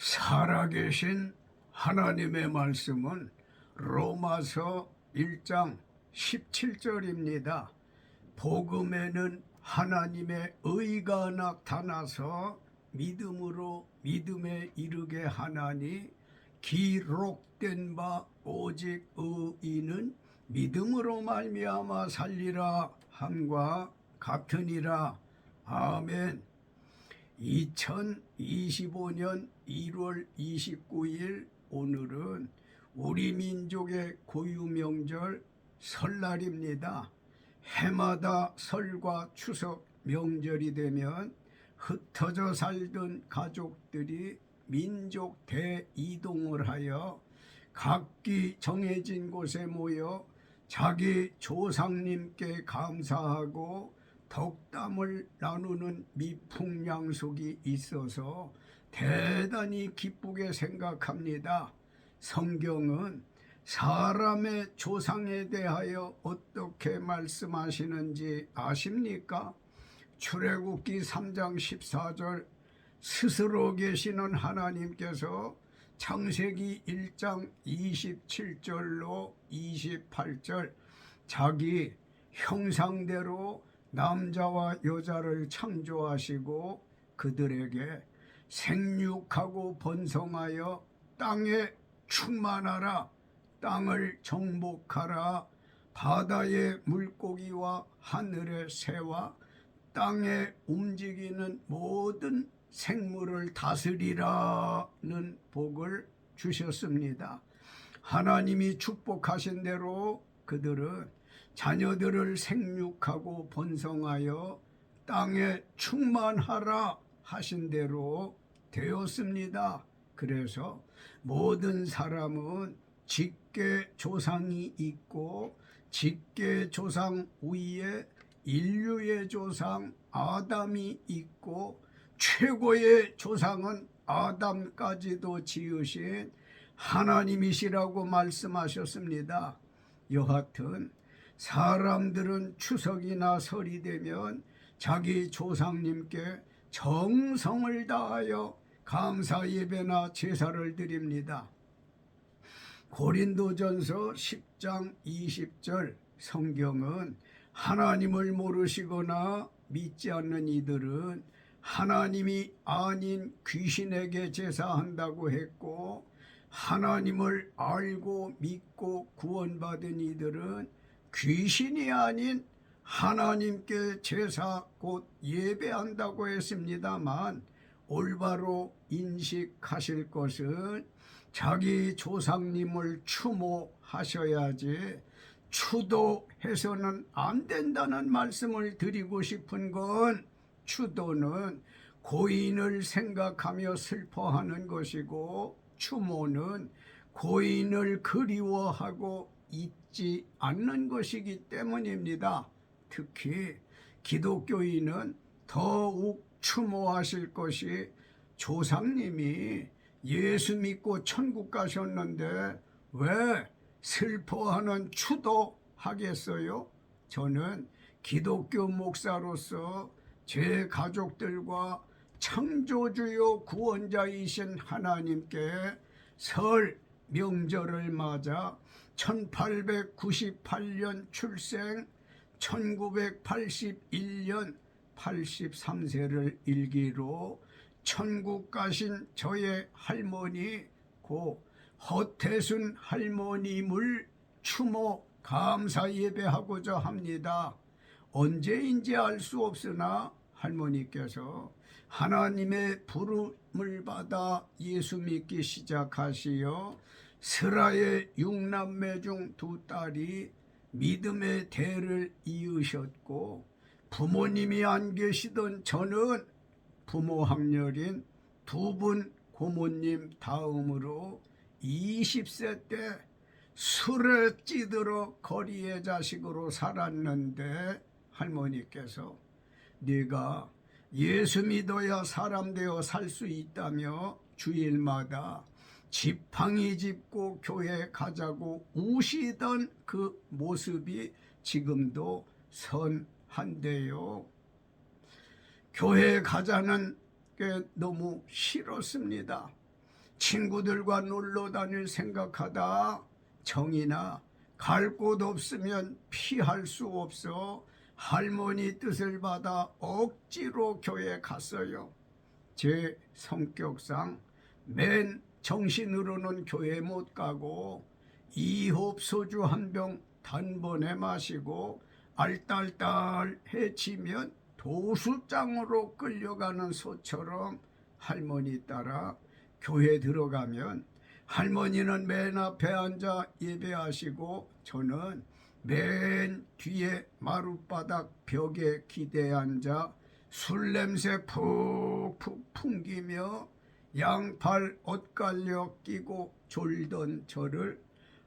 살아계신 하나님의 말씀은 로마서 1장 17절입니다. 복음에는 하나님의 의가 나타나서 믿음으로 믿음에 이르게 하나니 기록된 바 오직 의인은 믿음으로 말미암아 살리라 함과 같으니라 아멘. 2025년 1월 29일 오늘은 우리 민족의 고유 명절 설날입니다. 해마다 설과 추석 명절이 되면 흩어져 살던 가족들이 민족 대이동을 하여 각기 정해진 곳에 모여 자기 조상님께 감사하고 덕담을 나누는 미풍양속이 있어서 대단히 기쁘게 생각합니다. 성경은 사람의 조상에 대하여 어떻게 말씀하시는지 아십니까? 출애굽기 3장 14절 스스로 계시는 하나님께서 창세기 1장 27절로 28절 자기 형상대로 남자와 여자를 창조하시고 그들에게 생육하고 번성하여 땅에 충만하라 땅을 정복하라 바다의 물고기와 하늘의 새와 땅에 움직이는 모든 생물을 다스리라는 복을 주셨습니다. 하나님이 축복하신 대로 그들은 자녀들을 생육하고 번성하여 땅에 충만하라 하신 대로 되었습니다. 그래서 모든 사람은 직계 조상이 있고 직계 조상 위에 인류의 조상 아담이 있고 최고의 조상은 아담까지도 지으신 하나님이시라고 말씀하셨습니다. 여하튼 사람들은 추석이나 설이 되면 자기 조상님께 정성을 다하여 감사 예배나 제사를 드립니다. 고린도전서 10장 20절 성경은 하나님을 모르시거나 믿지 않는 이들은 하나님이 아닌 귀신에게 제사한다고 했고 하나님을 알고 믿고 구원받은 이들은 귀신이 아닌 하나님께 제사 곧 예배한다고 했습니다만 올바로 인식하실 것은 자기 조상님을 추모하셔야지 추도해서는 안 된다는 말씀을 드리고 싶은 건 추도는 고인을 생각하며 슬퍼하는 것이고 추모는 고인을 그리워하고 잊지 않는 것이기 때문입니다. 특히 기독교인은 더욱 추모하실 것이 조상님이 예수 믿고 천국 가셨는데 왜 슬퍼하는 추도 하겠어요? 저는 기독교 목사로서 제 가족들과 창조주요 구원자이신 하나님께 설 명절을 맞아 1898년 출생 1981년 83세를 일기로 천국 가신 저의 할머니 고 허태순 할머님을 추모 감사 예배하고자 합니다. 언제인지 알 수 없으나 할머니께서 하나님의 부름을 받아 예수 믿기 시작하시어 스라의 육남매 중 두 딸이 믿음의 대를 이으셨고 부모님이 안 계시던 저는 부모 학렬인 두 분 고모님 다음으로 20세 때 술에 찌들어 거리의 자식으로 살았는데 할머니께서 네가 예수 믿어야 사람 되어 살 수 있다며 주일마다 지팡이 짚고 교회 가자고 우시던 그 모습이 지금도 선 한데요. 교회 가자는 게 너무 싫었습니다. 친구들과 놀러 다닐 생각하다 정이나 갈 곳 없으면 피할 수 없어 할머니 뜻을 받아 억지로 교회 갔어요. 제 성격상 맨 정신으로는 교회 못 가고 이홉 소주 한 병 단번에 마시고 알딸딸해지면 도수장으로 끌려가는 소처럼 할머니 따라 교회 들어가면 할머니는 맨 앞에 앉아 예배하시고 저는 맨 뒤에 마룻바닥 벽에 기대 앉아 술 냄새 푹푹 풍기며 양팔 엇갈려 끼고 졸던 저를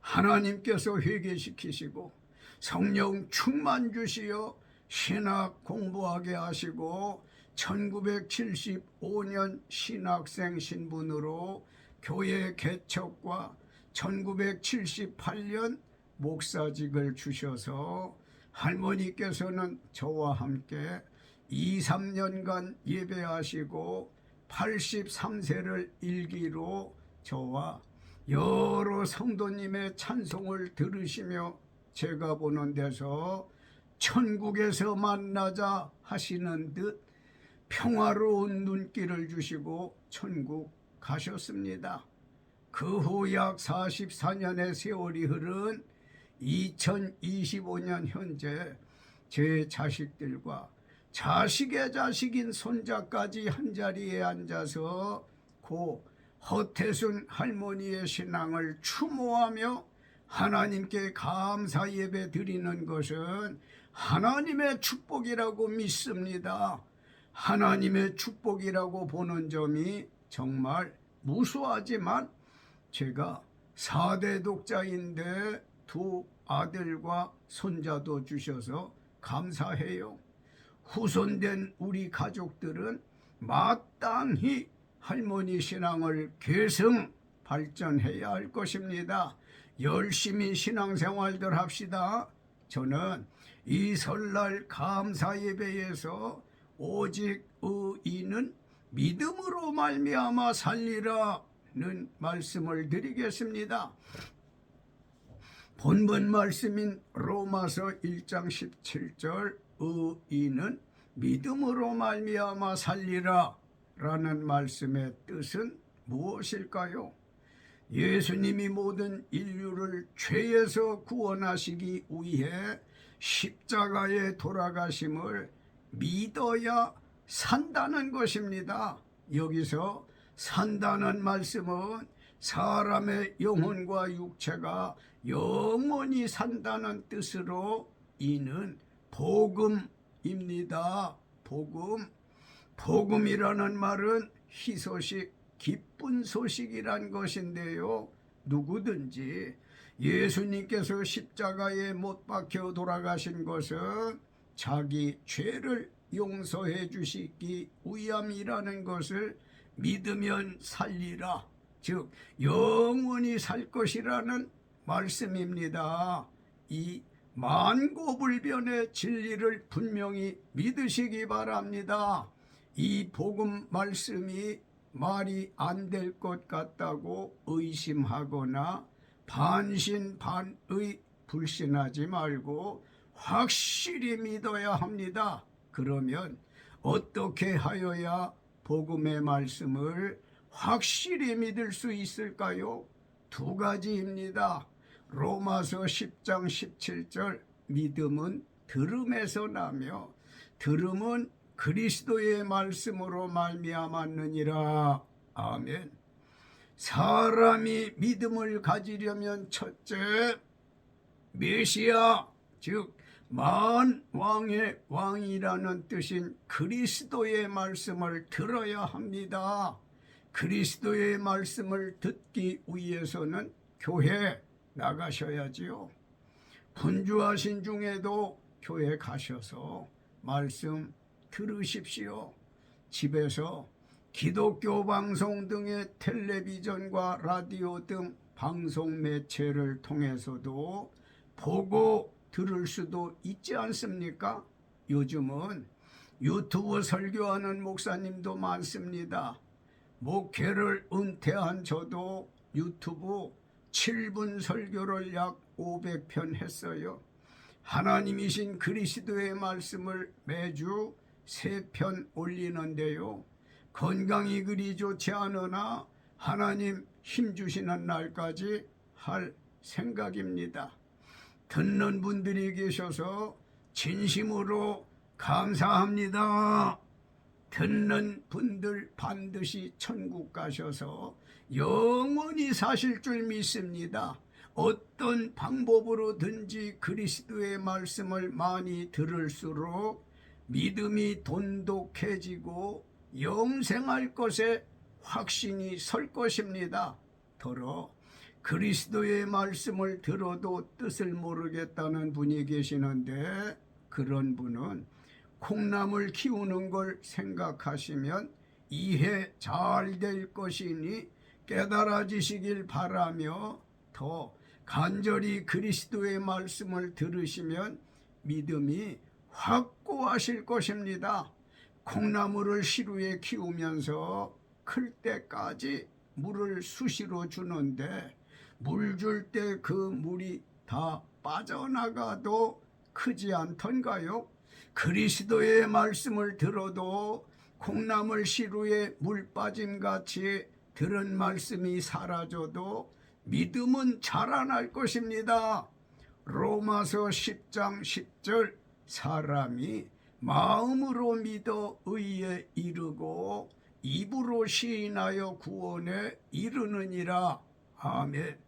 하나님께서 회개시키시고 성령 충만 주시어 신학 공부하게 하시고 1975년 신학생 신분으로 교회 개척과 1978년 목사직을 주셔서 할머니께서는 저와 함께 2, 3년간 예배하시고 83세를 일기로 저와 여러 성도님의 찬송을 들으시며 제가 보는 데서 천국에서 만나자 하시는 듯 평화로운 눈길을 주시고 천국 가셨습니다. 그 후 약 44년의 세월이 흐른 2025년 현재 제 자식들과 자식의 자식인 손자까지 한자리에 앉아서 고 허태순 할머니의 신앙을 추모하며 하나님께 감사 예배 드리는 것은 하나님의 축복이라고 믿습니다. 하나님의 축복이라고 보는 점이 정말 무수하지만 제가 4대 독자인데 두 아들과 손자도 주셔서 감사해요. 후손된 우리 가족들은 마땅히 할머니 신앙을 계승 발전해야 할 것입니다. 열심히 신앙생활들 합시다. 저는 이 설날 감사 예배에서 오직 의인은 믿음으로 말미암아 살리라는 말씀을 드리겠습니다. 본문 말씀인 로마서 1장 17절 의인은 믿음으로 말미암아 살리라 라는 말씀의 뜻은 무엇일까요? 예수님이 모든 인류를 죄에서 구원하시기 위해 십자가에 돌아가심을 믿어야 산다는 것입니다. 여기서 산다는 말씀은 사람의 영혼과 육체가 영원히 산다는 뜻으로 이는 복음입니다. 복음. 복음이라는 말은 희소식, 기쁜 소식이란 것인데요. 누구든지 예수님께서 십자가에 못 박혀 돌아가신 것은 자기 죄를 용서해 주시기 위함이라는 것을 믿으면 살리라. 즉, 영원히 살 것이라는 말씀입니다. 이 만고불변의 진리를 분명히 믿으시기 바랍니다. 이 복음 말씀이 말이 안 될 것 같다고 의심하거나 반신반의 불신하지 말고 확실히 믿어야 합니다. 그러면 어떻게 하여야 복음의 말씀을 확실히 믿을 수 있을까요? 두 가지입니다. 로마서 10장 17절 믿음은 들음에서 나며 들음은 그리스도의 말씀으로 말미암았느니라. 아멘. 사람이 믿음을 가지려면 첫째 메시아 즉 만 왕의 왕이라는 뜻인 그리스도의 말씀을 들어야 합니다. 그리스도의 말씀을 듣기 위해서는 교회 나가셔야지요. 분주하신 중에도 교회 가셔서 말씀 들으십시오. 집에서 기독교 방송 등의 텔레비전과 라디오 등 방송 매체를 통해서도 보고 들을 수도 있지 않습니까? 요즘은 유튜브 설교하는 목사님도 많습니다. 목회를 은퇴한 저도 유튜브 7분 설교를 약 500편 했어요. 하나님이신 그리스도의 말씀을 매주 3편 올리는데요. 건강이 그리 좋지 않으나 하나님 힘 주시는 날까지 할 생각입니다. 듣는 분들이 계셔서 진심으로 감사합니다. 듣는 분들 반드시 천국 가셔서 영원히 사실 줄 믿습니다. 어떤 방법으로든지 그리스도의 말씀을 많이 들을수록 믿음이 돈독해지고 영생할 것에 확신이 설 것입니다. 더러 그리스도의 말씀을 들어도 뜻을 모르겠다는 분이 계시는데 그런 분은 콩나물 키우는 걸 생각하시면 이해 잘 될 것이니 깨달아지시길 바라며 더 간절히 그리스도의 말씀을 들으시면 믿음이 확고하실 것입니다. 콩나물을 시루에 키우면서 클 때까지 물을 수시로 주는데 물 줄 때 그 물이 다 빠져나가도 크지 않던가요? 그리스도의 말씀을 들어도 콩나물 시루에 물 빠짐 같이 들은 말씀이 사라져도 믿음은 자라날 것입니다. 로마서 10장 10절 사람이 마음으로 믿어 의에 이르고 입으로 시인하여 구원에 이르느니라. 아멘.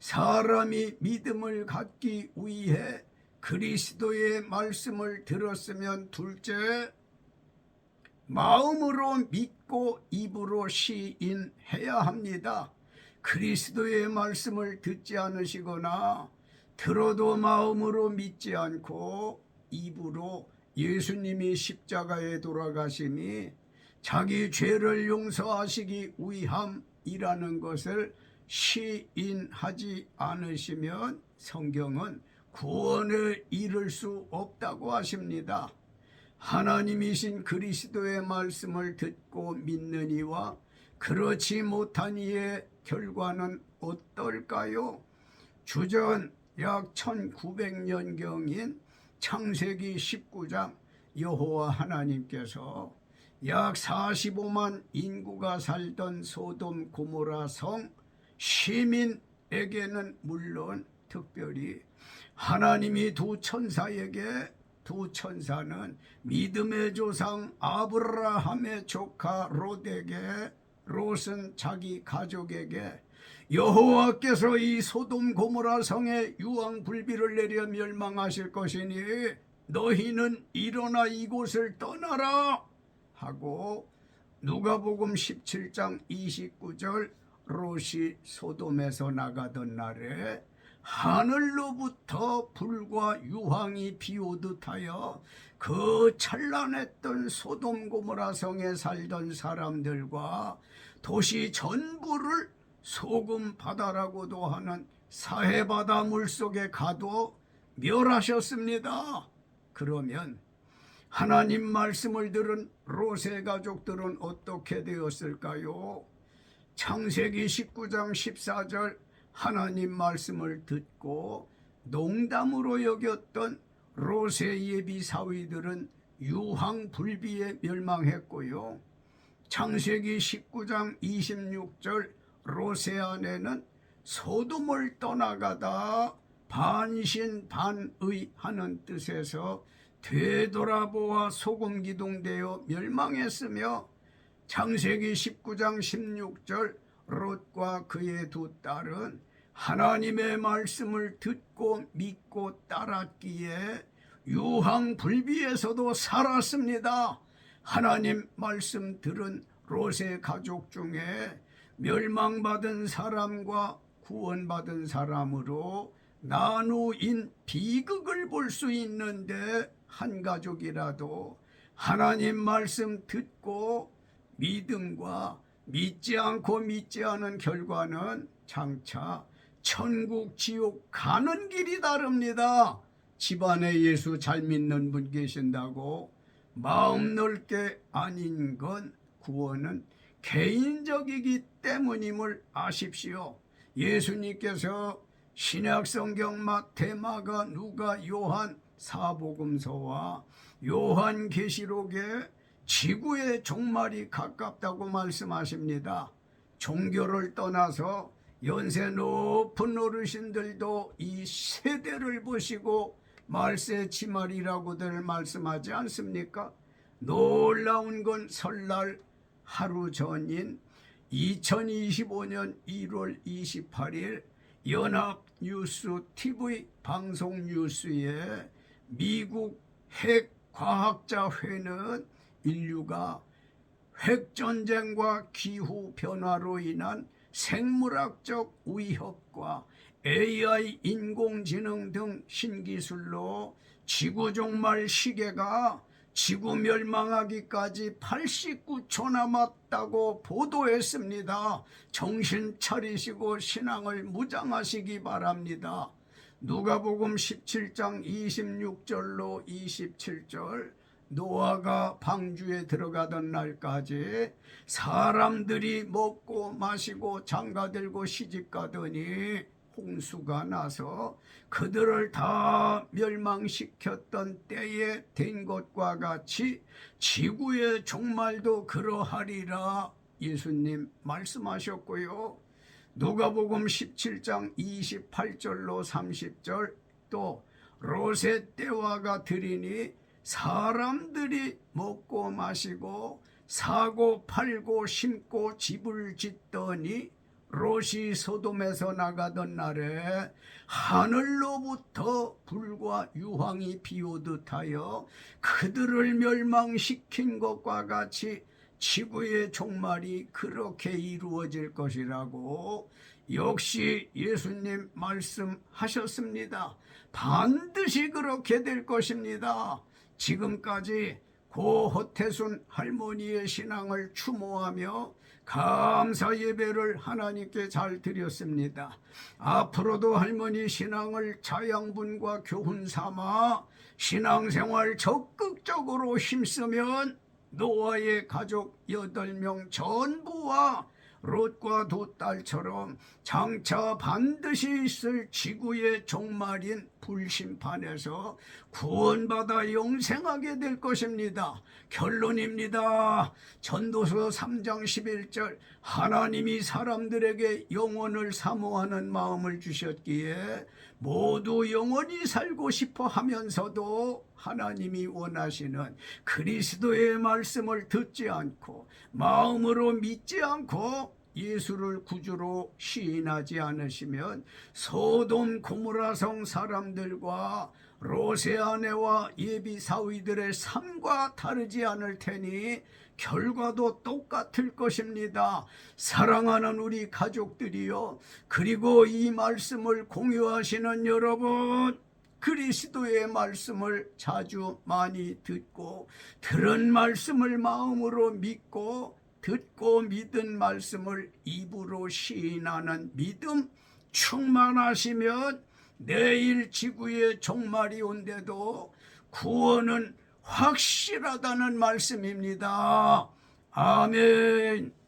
사람이 믿음을 갖기 위해 그리스도의 말씀을 들었으면 둘째 마음으로 믿고 입으로 시인해야 합니다. 그리스도의 말씀을 듣지 않으시거나 들어도 마음으로 믿지 않고 입으로 예수님이 십자가에 돌아가심이 자기 죄를 용서하시기 위함이라는 것을 시인하지 않으시면 성경은 구원을 이룰 수 없다고 하십니다. 하나님이신 그리스도의 말씀을 듣고 믿는 이와 그렇지 못한 이의 결과는 어떨까요? 주전 약 1900년경인 창세기 19장 여호와 하나님께서 약 45만 인구가 살던 소돔 고모라 성 시민에게는 물론 특별히 하나님이 두 천사에게 두 천사는 믿음의 조상 아브라함의 조카 롯에게 롯은 자기 가족에게 여호와께서 이 소돔 고모라 성에 유황 불비를 내려 멸망하실 것이니 너희는 일어나 이곳을 떠나라 하고 누가복음 17장 29절 롯이 소돔에서 나가던 날에 하늘로부터 불과 유황이 비오듯 하여 그 찬란했던 소돔 고모라 성에 살던 사람들과 도시 전부를 소금 바다라고도 하는 사해 바다 물속에 가도 멸하셨습니다. 그러면 하나님 말씀을 들은 롯의 가족들은 어떻게 되었을까요? 창세기 19장 14절 하나님 말씀을 듣고 농담으로 여겼던 롯의 예비 사위들은 유황 불비에 멸망했고요. 창세기 19장 26절 아내는 소돔을 떠나가다 반신반의 하는 뜻에서 되돌아보아 소금 기둥되어 멸망했으며 창세기 19장 16절 롯과 그의 두 딸은 하나님의 말씀을 듣고 믿고 따랐기에 유황 불비에서도 살았습니다. 하나님 말씀 들은 롯의 가족 중에 멸망받은 사람과 구원받은 사람으로 나누인 비극을 볼 수 있는데 한 가족이라도 하나님 말씀 듣고 믿음과 믿지 않고 믿지 않은 결과는 장차 천국 지옥 가는 길이 다릅니다. 집안에 예수 잘 믿는 분 계신다고 마음 넓게 아닌 건 구원은 개인적이기 때문임을 아십시오. 예수님께서 신약 성경 마태 마가 누가 요한 사복음서와 요한 계시록에 지구의 종말이 가깝다고 말씀하십니다. 종교를 떠나서 연세 높은 어르신들도 이 세대를 보시고 말세 치말이라고들 말씀하지 않습니까? 놀라운 건 설날 하루 전인 2025년 1월 28일 연합 뉴스 TV 방송 뉴스에 미국 핵 과학자 회는 인류가 핵전쟁과 기후 변화로 인한 생물학적 위협과 AI 인공지능 등 신기술로 지구 종말 시계가 지구 멸망하기까지 89초 남았다고 보도했습니다. 정신 차리시고 신앙을 무장하시기 바랍니다. 누가복음 17장 26절로 27절 노아가 방주에 들어가던 날까지 사람들이 먹고 마시고 장가들고 시집가더니 홍수가 나서 그들을 다 멸망시켰던 때에 된 것과 같이 지구의 종말도 그러하리라 예수님 말씀하셨고요. 누가복음 17장 28절로 30절 또 로세 때와 같으리니 사람들이 먹고 마시고 사고 팔고 심고 집을 짓더니 롯이 소돔에서 나가던 날에 하늘로부터 불과 유황이 비오듯 하여 그들을 멸망시킨 것과 같이 지구의 종말이 그렇게 이루어질 것이라고 역시 예수님 말씀하셨습니다. 반드시 그렇게 될 것입니다. 지금까지 고 허태순 할머니의 신앙을 추모하며 감사 예배를 하나님께 잘 드렸습니다. 앞으로도 할머니 신앙을 자양분과 교훈 삼아 신앙생활 적극적으로 힘쓰면 노아의 가족 여덟 명 전부와 롯과 두 딸처럼 장차 반드시 있을 지구의 종말인 불심판에서 구원받아 영생하게 될 것입니다. 결론입니다. 전도서 3장 11절 하나님이 사람들에게 영혼을 사모하는 마음을 주셨기에 모두 영원히 살고 싶어 하면서도 하나님이 원하시는 그리스도의 말씀을 듣지 않고 마음으로 믿지 않고 예수를 구주로 시인하지 않으시면 소돔 고무라성 사람들과 로세 아내와 예비 사위들의 삶과 다르지 않을 테니 결과도 똑같을 것입니다. 사랑하는 우리 가족들이요. 그리고 이 말씀을 공유하시는 여러분, 그리스도의 말씀을 자주 많이 듣고 들은 말씀을 마음으로 믿고 듣고 믿은 말씀을 입으로 시인하는 믿음 충만하시면 내일 지구의 종말이 온데도 구원은 확실하다는 말씀입니다. 아멘.